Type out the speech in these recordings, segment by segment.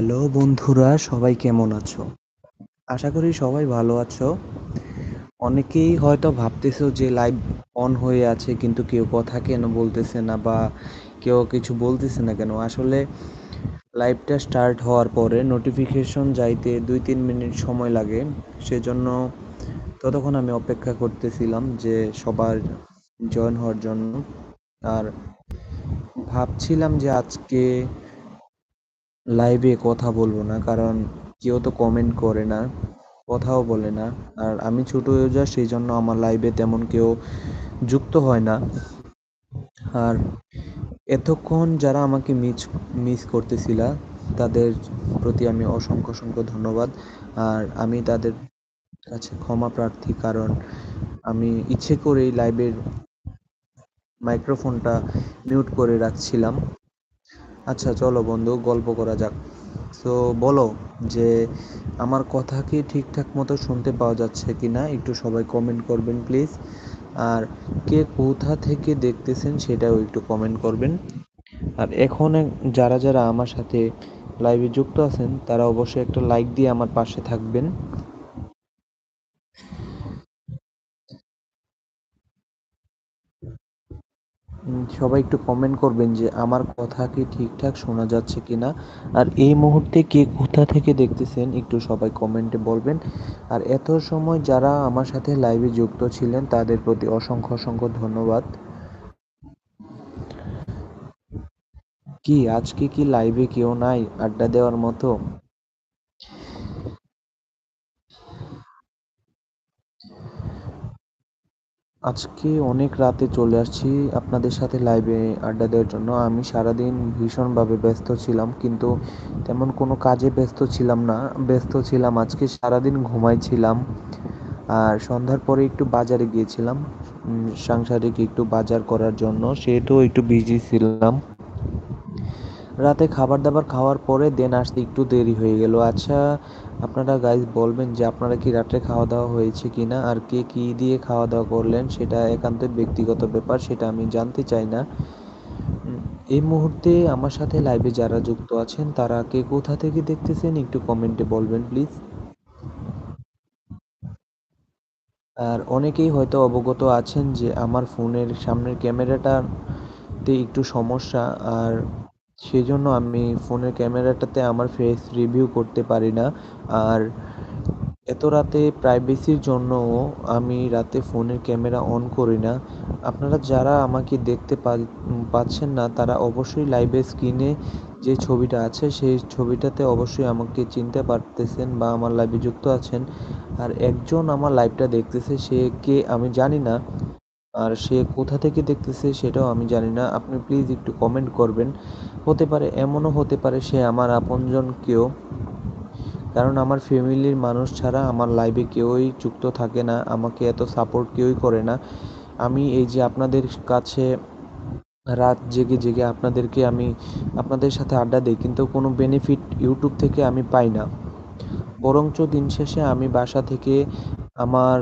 Hello বন্ধুরা, সবাই কেমন আছো? আশা করি সবাই ভালো আছো। অনেকেই হয়তো ভাবতেছো যে লাইভ অন হয়ে আছে, কিন্তু কেউ কথা কেন বলতেছে না বা কেউ কিছু বলতেছে না কেন? আসলে লাইভটা স্টার্ট হওয়ার পরে নোটিফিকেশন যাইতে দুই তিন মিনিট সময় লাগে। সেজন্য ততক্ষণ আমি অপেক্ষা করতেছিলাম যে সবার জয়েন হওয়ার জন্য। আর ভাবছিলাম যে আজকে লাইভে কথা বলব না, কারণ কেউ তো কমেন্ট করে না, কথাও বলে না। আর আমি ছোট ইউজার সেই জন্য আমার লাইভে তেমন কেউ যুক্ত হয় না। আর এতক্ষণ যারা আমাকে মিস মিস করতেছিলা, তাদের প্রতি আমি অসংখ্য অসংখ্য ধন্যবাদ। আর আমি তাদের কাছে ক্ষমা প্রার্থী, কারণ আমি ইচ্ছে করেই লাইভের মাইক্রোফোনটা মিউট করে রাখছিলাম। আচ্ছা চলো বন্ধু, গল্প করা যাক। তো বলো যে, আমার কথা কি ঠিকঠাক মতো শুনতে পাওয়া যাচ্ছে কি না একটু সবাই কমেন্ট করবেন প্লিজ আর কে কোথা থেকে দেখতেছেন সেটাও একটু কমেন্ট করবেন। আর এখন যারা যারা আমার সাথে লাইভে যুক্ত আছেন, তারা অবশ্যই একটা লাইক দিয়ে আমার পাশে থাকবেন। সবাই একটু কমেন্ট করবেন যে আমার কথা কি ঠিকঠাক শোনা যাচ্ছে কিনা। আর এই মুহূর্তে কে কোথা থেকে দেখতেছেন একটু সবাই কমেন্টে বলবেন। আর এত সময় যারা আমার সাথে লাইভে যুক্ত ছিলেন, তাদের প্রতি অসংখ্য অসংখ্য ধন্যবাদ। কি, আজকে কি লাইভে কেউ নাই? আড্ডা দেওয়ার মতো? আজকে অনেক রাতে চলে আসছি আপনাদের সাথে লাইভে আড্ডা দেওয়ার জন্য। আমি সারাদিন ভীষণভাবে ব্যস্ত ছিলাম, কিন্তু তেমন কোনো কাজে ব্যস্ত ছিলাম না। ব্যস্ত ছিলাম, আজকে সারাদিন ঘুমাইছিলাম। আর সন্ধ্যার পরে একটু বাজারে গিয়েছিলাম। সাংসারিক একটু বাজার করার জন্য, সেহেতু একটু বিজি ছিলাম। রাতে খাবার দাবার খাওয়ার পরে দেন আসতে একটু দেরি হয়ে গেল। আচ্ছা আপনারা গাইজ বলবেন যে আপনারা কি রাত্রে খাওয়া দাওয়া হয়েছে কি না আর কে কী দিয়ে খাওয়া দাওয়া করলেন, সেটা একান্তই ব্যক্তিগত ব্যাপার, সেটা আমি জানতে চাই না। এই মুহূর্তে আমার সাথে লাইভে যারা যুক্ত আছেন, তারা কে কোথা থেকে দেখতেছেন একটু কমেন্টে বলবেন প্লিজ আর অনেকেই হয়তো অবগত আছেন যে আমার ফোনের সামনের ক্যামেরাটাতে একটু সমস্যা, আর সেজন্য আমি ফোনের ক্যামেরাটাতে আমার ফেস রিভিউ করতে পারি না। আর এত রাতে প্রাইভেসির জন্যও আমি রাতে ফোনের ক্যামেরা অন করি না। আপনারা যারা আমাকে দেখতে পাচ্ছেন না, তারা অবশ্যই লাইভে স্ক্রিনে যে ছবিটা আছে, সেই ছবিটাতে অবশ্যই আমাকে চিনতে পারতেছেন বা আমার লাইভে যুক্ত আছেন। আর একজন আমার লাইভটা দেখতেছে, সে কে আমি জানি না। আর সে কোথা থেকে দেখতেছে সেটাও আমি জানি না। আপনি প্লিজ একটু কমেন্ট করবেন। হতে পারে এমনও হতে পারে সে আমার আপনজন কেউ। কারণ আমার ফ্যামিলির মানুষ ছাড়া আমার লাইভে কেউই যুক্ত থাকে না, আমাকে এত সাপোর্ট কেউই করে না। আমি এই যে আপনাদের কাছে রাত জেগে জেগে আপনাদেরকে আমি আপনাদের সাথে আড্ডা দিই, কিন্তু কোনো বেনিফিট ইউটিউব থেকে আমি পাই না। বরঞ্চ দিন শেষে আমি বাসা থেকে আমার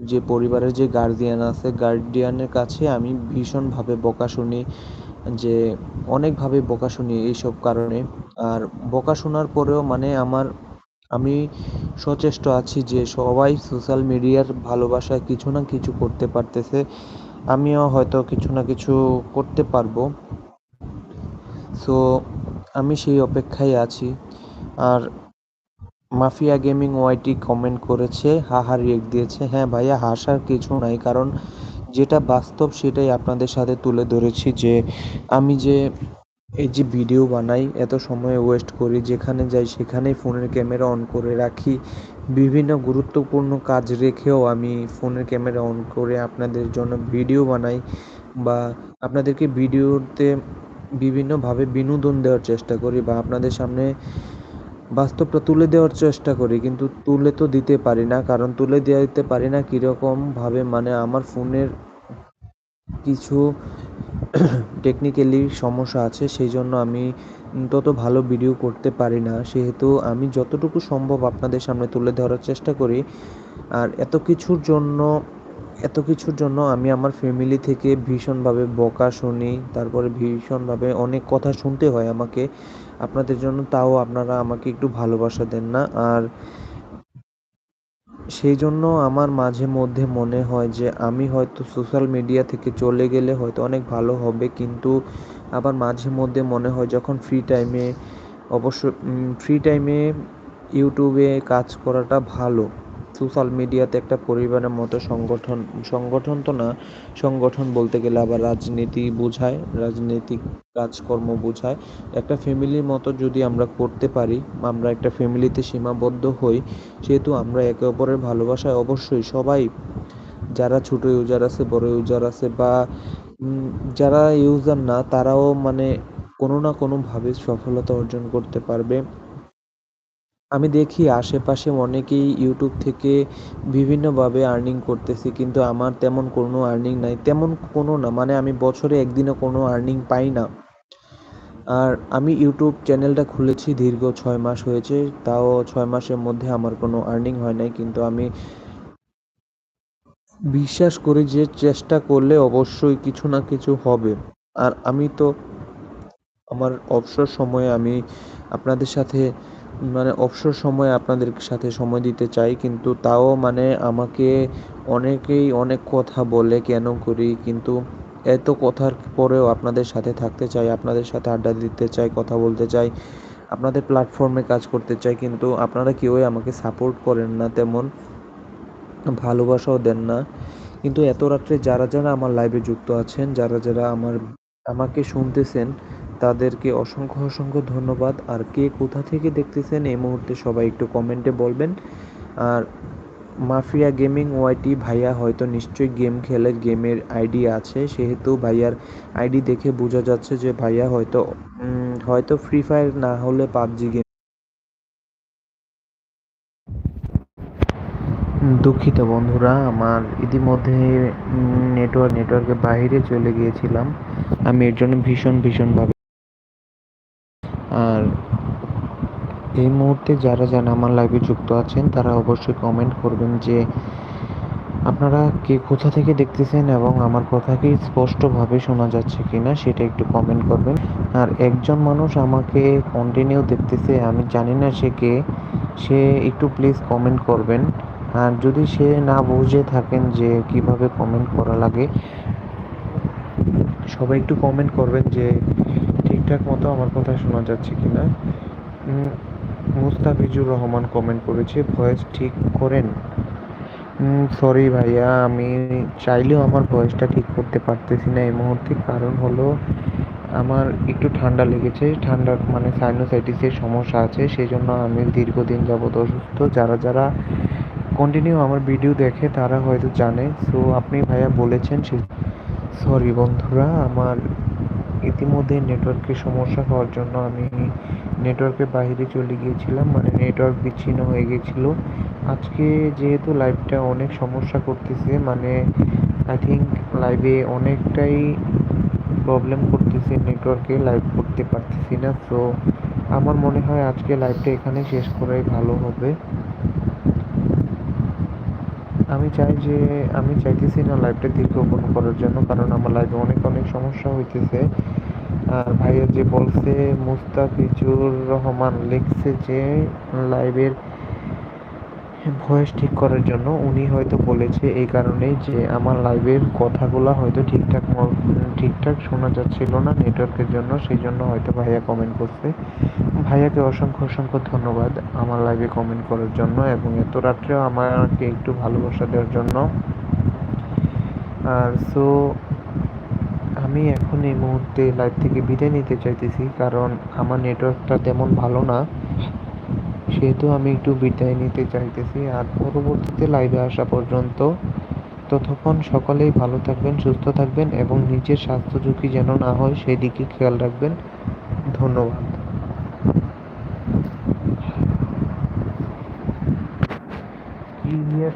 যে পরিবারের যে গার্জিয়ান আছে গার্ডিয়ানের কাছে আমি ভীষণভাবে বকা শুনি, যে অনেকভাবে বকা শুনি এইসব কারণে। আর বকা শোনার পরেও মানে আমার, আমি সচেষ্ট আছি যে সবাই সোশ্যাল মিডিয়ার ভালোবাসায় কিছু না কিছু করতে পারতেছে। আমিও হয়তো কিছু না কিছু করতে পারব। সো আমি সেই অপেক্ষায় আছি। আর মাফিয়া গেমিং ওয়াইটি কমেন্ট করেছে, হাহা রিয়েক্ট দিয়েছে। হ্যাঁ ভাইয়া, হাসার কিছু নাই, কারণ যেটা বাস্তব সেটাই আপনাদের সাথে তুলে ধরেছি যে আমি যে এই যে ভিডিও বানাই, এত সময় ওয়েস্ট করি, যেখানে যাই সেখানেই ফোনের ক্যামেরা অন করে রাখি। বিভিন্ন গুরুত্বপূর্ণ কাজ রেখেও আমি ফোনের ক্যামেরা অন করে আপনাদের জন্য ভিডিও বানাই বা আপনাদেরকে ভিডিওতে বিভিন্নভাবে বিনোদন দেওয়ার চেষ্টা করি বা আপনাদের সামনে বাস্তবটা তুলে দেওয়ার চেষ্টা করি, কিন্তু তুলে তো দিতে পারি না, কারণ তুলে দেওয়া দিতে পারি না কীরকমভাবে মানে আমার ফোনের কিছু টেকনিক্যালি সমস্যা আছে সেই জন্য আমি তত ভালো ভিডিও করতে পারি না। সেহেতু আমি যতটুকু সম্ভব আপনাদের সামনে তুলে ধরার চেষ্টা করি, আর এত কিছুর জন্য, এত কিছুর জন্য আমি আমার ফ্যামিলি থেকে ভীষণভাবে বকা শুনি, তারপরে ভীষণভাবে অনেক কথা শুনতে হয় আমাকে। আপনাদের জন্য, তাও আপনারা আমাকে একটু ভালোবাসা দেন না। আর সেই জন্য আমার মাঝে মধ্যে মনে হয় যে, আমি হয়তো সোশ্যাল মিডিয়া থেকে চলে গেলে হয়তো অনেক ভালো হবে, কিন্তু আবার মাঝে মধ্যে মনে হয় যখন ফ্রি টাইমে অবশ্য ফ্রি টাইমে ইউটিউবে কাজ করাটা ভালো। সোশ্যাল মিডিয়াতে একটা পরিবারের মতো সংগঠন সংগঠন তো না, সংগঠন বলতে গেলে আবার রাজনীতি বোঝায়, রাজনৈতিক কাজকর্ম বোঝায়। একটা ফ্যামিলির মতো যদি আমরা করতে পারি, আমরা একটা ফ্যামিলিতে সীমাবদ্ধ হই, সেহেতু আমরা একে অপরের ভালোবাসায় অবশ্যই সবাই, যারা ছোট ইউজার আছে, বড় ইউজার আছে বা যারা ইউজার না, তারাও মানে কোনো না কোনোভাবে সফলতা অর্জন করতে পারবে। আমি দেখি আশেপাশে অনেকেই ইউটিউব থেকে বিভিন্নভাবে আর্নিং করতেছে, কিন্তু আমার তেমন কোনো আর্নিং নাই। তেমন কোনো না মানে আমি বছরে একদিনও কোনো আর্নিং পাই না। আর আমি ইউটিউব চ্যানেলটা খুলেছি দীর্ঘ ছয় মাস হয়েছে, তাও ছয় মাসের মধ্যে আমার কোনো আর্নিং হয় নাই, কিন্তু আমি বিশ্বাস করি যে চেষ্টা করলে অবশ্যই কিছু না কিছু হবে। আর আমি তো আমার অবসর সময়ে আমি আপনাদের সাথে মানে অবসর সময়ে আপনাদের সাথে সময় দিতে চাই, কিন্তু তাও মানে আমাকে অনেকেই অনেক কথা বলে কেন করি, কিন্তু এত কথার পরেও আপনাদের সাথে থাকতে চাই, আপনাদের সাথে আড্ডা দিতে চাই, কথা বলতে চাই, আপনাদের প্ল্যাটফর্মে কাজ করতে চাই, কিন্তু আপনারা কেউই আমাকে সাপোর্ট করেন না তেমন, ভালোবাসাও দেন না। কিন্তু এত রাত্রে যারা যারা আমার লাইভে যুক্ত আছেন, যারা যারা আমার, আমাকে শুনতেছেন তাদেরকে অসংখ্য অসংখ্য ধন্যবাদ। আর কে কোথা থেকে দেখতেছেন এই মুহূর্তে সবাই একটু কমেন্টে বলবেন। আর মাফিয়া গেমিং ওয়াইটি ভাইয়া হয়তো নিশ্চয়ই গেম খেলে, গেমের আইডি আছে। সেহেতু ভাইয়ার আইডি দেখে বোঝা যাচ্ছে যে ভাইয়া হয়তো হয়তো ফ্রি ফায়ার না হলে পাবজি গেম দুঃখিত বন্ধুরা, আমার ইতিমধ্যে নেটওয়ার্ক, নেটওয়ার্কের বাইরে চলে গিয়েছিলাম। আমি এর জন্য ভীষণ, ভীষণভাবে আর এই মুহূর্তে যারা যারা আমার লাইভে যুক্ত আছেন, তারা অবশ্যই কমেন্ট করবেন যে আপনারা কে কোথা থেকে দেখতেছেন এবং আমার কথা কি স্পষ্টভাবে শোনা যাচ্ছে কিনা সেটা একটু কমেন্ট করবেন। আর একজন মানুষ আমাকে কন্টিনিউ দেখতেছে, আমি জানি না সে কে, সে একটু প্লিজ কমেন্ট করবেন। আর যদি সে না বুঝে থাকেন যে কীভাবে কমেন্ট করা লাগে, সবাই একটু কমেন্ট করবেন যে ঠিকঠাক মতো আমার কথা শোনা যাচ্ছে কিনা? মুস্তাফিজুর রহমান কমেন্ট করেছে ভয়েস ঠিক করেন। সরি ভাইয়া, আমি চাইলেও আমার ভয়েসটা ঠিক করতে পারতেছি না। এই মুহূর্তে কারণ হলো আমার একটু ঠান্ডা লেগেছে। ঠান্ডার মানে সাইনোসাইটিসের সমস্যা আছে সেই জন্য আমি দীর্ঘদিন যাবত অসুস্থ। যারা যারা কন্টিনিউ আমার ভিডিও দেখে, তারা হয়তো জানে। সো আপনি ভাইয়া বলেছেন সরি বন্ধুরা, আমার ইতিমধ্যে নেটওয়ার্কের সমস্যা হওয়ার জন্য আমি নেটওয়ার্কের বাইরে চলে গিয়েছিলাম মানে নেটওয়ার্ক বিচ্ছিন্ন হয়ে গিয়েছিল। আজকে যেহেতু লাইভটা অনেক সমস্যা করতেছে মানে আই থিঙ্ক লাইভে অনেকটাই প্রবলেম করতেছে নেটওয়ার্কে লাইভ করতে পারতেছি না। সো আমার মনে হয় আজকে লাইভটা এখানে শেষ করাই ভালো হবে। আমি চাই যে, আমি চাইতেছি না লাইভটা দীর্ঘক্ষণ করার জন্য, কারণ আমার লাইভে অনেক অনেক সমস্যা হইতেছে। আর ভাইয়া যে বলছে, মুস্তাফিজুর রহমান লিখছে যে লাইভের ভয়েস ঠিক করার জন্য উনি হয়তো বলেছে এই কারণেই যে আমার লাইভের কথাগুলো হয়তো ঠিকঠাক ঠিকঠাক শোনা যাচ্ছিল না নেটওয়ার্কের জন্য সেই জন্য হয়তো ভাইয়া কমেন্ট করছে। ভাইয়াকে অসংখ্য অসংখ্য ধন্যবাদ আমার লাইভে কমেন্ট করার জন্য এবং এত রাত্রেও আমাকে একটু ভালোবাসা দেওয়ার জন্য। আর সো আমি এখন এই মুহূর্তে লাইভ থেকে বিদায় নিতে চাইতেছি, কারণ আমার নেটওয়ার্কটা তেমন ভালো না। সেহেতু আমি একটু বিদায় নিতে চাইতেছি আর পরবর্তীতে লাইভে আসা পর্যন্ত ততক্ষণ সকলেই ভালো থাকবেন, সুস্থ থাকবেন এবং নিজের স্বাস্থ্য ঝুঁকি যেন না হয় সেদিকে খেয়াল রাখবেন। ধন্যবাদ। ইউনিভার্সিটি নিয়ে